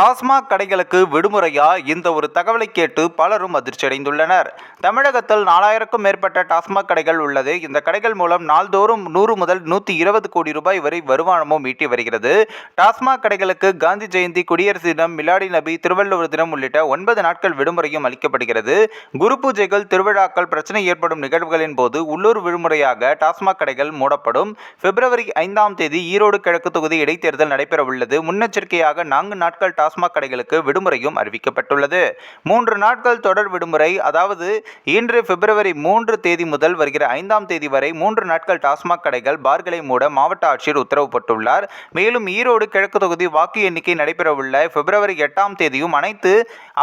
டாஸ்மாக் கடைகளுக்கு விடுமுறையா? இந்த ஒரு தகவலை கேட்டு பலரும் அதிர்ச்சியடைந்துள்ளனர். தமிழகத்தில் நாலாயிரக்கும் மேற்பட்ட டாஸ்மாக் கடைகள் உள்ளது. இந்த கடைகள் மூலம் நாள்தோறும் நூறு முதல் நூற்றி இருபது கோடி ரூபாய் வரை வருமானமும் ஈட்டி வருகிறது. டாஸ்மாக் கடைகளுக்கு காந்தி ஜெயந்தி குடியரசு தினம் மிலாடி நபி திருவள்ளுவர் தினம் உள்ளிட்ட ஒன்பது நாட்கள் விடுமுறையும் அளிக்கப்படுகிறது. குரு பூஜைகள் திருவிழாக்கள் பிரச்சனை ஏற்படும் நிகழ்வுகளின் போது உள்ளூர் விடுமுறையாக டாஸ்மாக் கடைகள் மூடப்படும். பிப்ரவரி ஐந்தாம் தேதி ஈரோடு கிழக்கு தொகுதி இடைத்தேர்தல் நடைபெறவுள்ளது. முன்னெச்சரிக்கையாக நான்கு நாட்கள் டாஸ்மாக் கடைகளுக்கு விடுமுறையும் அறிவிக்கப்பட்டுள்ளது. மூன்று நாட்கள் தொடர் விடுமுறை அதாவது இன்று பிப்ரவரி மூன்று தேதி முதல் வருகிற ஐந்தாம் தேதி வரை மூன்று நாட்கள் டாஸ்மாக் கடைகள் பார்களை மூட மாவட்ட ஆட்சியர் உத்தரவு போட்டுள்ளார் மேலும் ஈரோடு கிழக்கு தொகுதி வாக்கு எண்ணிக்கை நடைபெறவுள்ள பிப்ரவரி எட்டாம் தேதியும் அனைத்து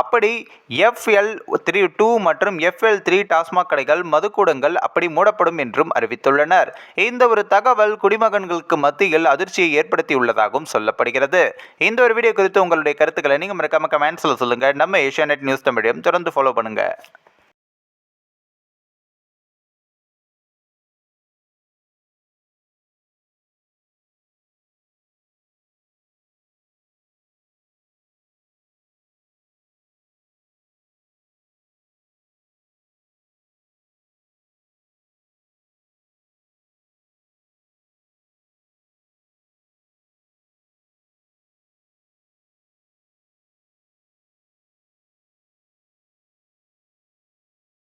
அப்படி எஃப்எல் த்ரீ டூ மற்றும் எஃப்எல் த்ரீ டாஸ்மாக் கடைகள் மதுக்கூடங்கள் அப்படி மூடப்படும் என்றும் அறிவித்துள்ளனர். இந்த ஒரு தகவல் குடிமகன்களுக்கு மத்தியில் அதிர்ச்சியை ஏற்படுத்தியுள்ளதாகவும் சொல்லப்படுகிறது. இந்த ஒரு வீடியோ குறித்து உங்களுடைய கருத்துக்களை நீங்கள் மறக்காம கமெண்ட்ஸில் சொல்லுங்கள் நம்ம ஏஷியா நியூஸ் தமிழையும் தொடர்ந்து ஃபாலோ பண்ணுங்கள்